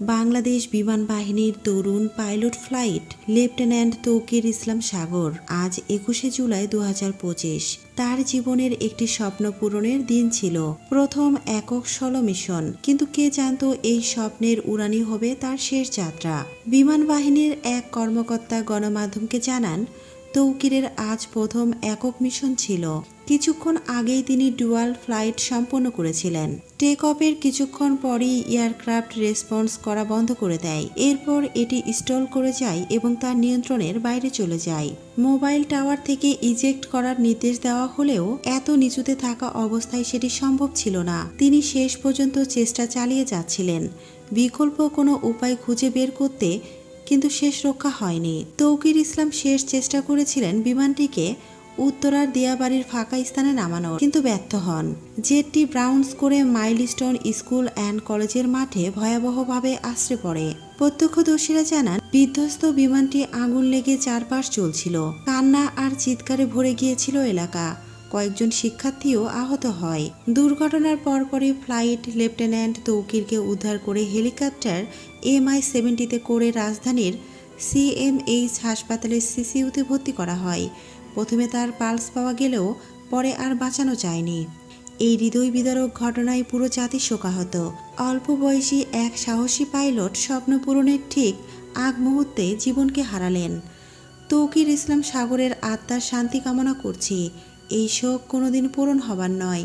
বাংলাদেশ বিমান বাহিনীর তরুণ pilot flight lieutenant Tauqir Islam Sagar আজ একুশে জুলাই দু হাজার পঁচিশ। তার জীবনের একটি স্বপ্ন পূরণের দিন ছিল। প্রথম একক সলো মিশন। কিন্তু কে জানতো এই স্বপ্নের উড়ানি হবে তার শেষ যাত্রা। বিমান বাহিনীর এক কর্মকর্তা গণমাধ্যমকে জানান তৌকিরের আজ প্রথম একক মিশন ছিল। কিছুক্ষণ আগেই তিনি ডুয়াল ফ্লাইট সম্পন্ন করেছিলেন। টেক অফের কিছুক্ষণ পরই এয়ারক্রাফট রেসপন্স করা বন্ধ করে দেয়। এরপর এটি স্টল করে যায় এবং তার নিয়ন্ত্রণের বাইরে চলে যায়। মোবাইল টাওয়ার থেকে ইজেক্ট করার নির্দেশ দেওয়া হলেও এত নিচুতে থাকা অবস্থায় সেটি সম্ভব ছিল না। তিনি শেষ পর্যন্ত চেষ্টা চালিয়ে যাচ্ছিলেন। বিকল্প কোনো উপায় খুঁজে বের করতে কিন্তু শেষ রক্ষা হয়নি। তৌকির ইসলাম শেষ চেষ্টা করেছিলেন বিমানটিকে উত্তরার দিয়াবাড়ির ফাঁকা স্থানে নামানোর, কিন্তু ব্যর্থ হন। জেটটি ব্রাউন্স করে মাইলস্টোন স্কুল অ্যান্ড কলেজের মাঠে ভয়াবহভাবে আশ্রে পড়ে। প্রত্যক্ষদর্শীরা জানান, বিধ্বস্ত বিমানটি আগুন লেগে চারপাশ চলছিল কান্না আর চিৎকারে ভরে গিয়েছিল এলাকা। কয়েকজন শিক্ষার্থীও আহত হয়। দুর্ঘটনার পরপরই ফ্লাইট লেফটেন্যান্ট তৌকিরকে উদ্ধার করে হেলিকপ্টার এমআই সেভেন্টিতে করে রাজধানীর সিএমএইচ হাসপাতালের সিসিইউতে ভর্তি করা হয়। প্রথমে তার পালস পাওয়া গেলেও পরে আর বাঁচানো যায়নি। এই হৃদয় বিদারক ঘটনায় পুরো জাতি শোকাহত অল্প বয়সী এক সাহসী পাইলট স্বপ্ন পূরণের ঠিক আগ মুহূর্তে জীবনকে হারালেন। তৌকির ইসলাম সাগরের আত্মার শান্তি কামনা করছি। এই শোক কোনোদিন পূরণ হবার নয়।